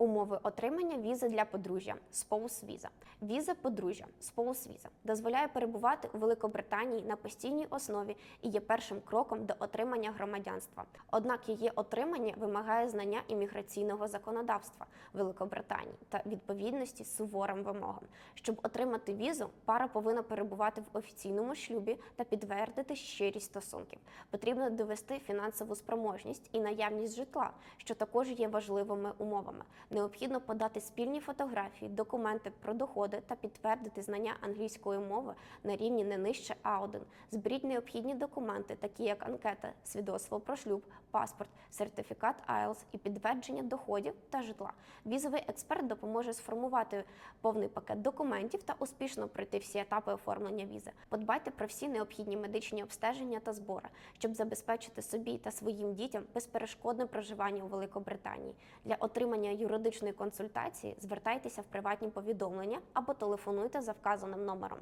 Умови отримання візи для подружжя spouse віза. Віза подружжя spouse віза дозволяє перебувати у Великобританії на постійній основі і є першим кроком до отримання громадянства. Однак її отримання вимагає знання імміграційного законодавства Великобританії та відповідності суворим вимогам. Щоб отримати візу, пара повинна перебувати в офіційному шлюбі та підтвердити щирість стосунків. Потрібно довести фінансову спроможність і наявність житла, що також є важливими умовами. Необхідно подати спільні фотографії, документи про доходи та підтвердити знання англійської мови на рівні не нижче А1. Зберіть необхідні документи, такі як анкета, свідоцтво про шлюб, паспорт, сертифікат IELTS і підтвердження доходів та житла. Візовий експерт допоможе сформувати повний пакет документів та успішно пройти всі етапи оформлення візи. Подбайте про всі необхідні медичні обстеження та збори, щоб забезпечити собі та своїм дітям безперешкодне проживання у Великобританії. Для отримання юридичної консультації звертайтеся в приватні повідомлення або телефонуйте за вказаним номером.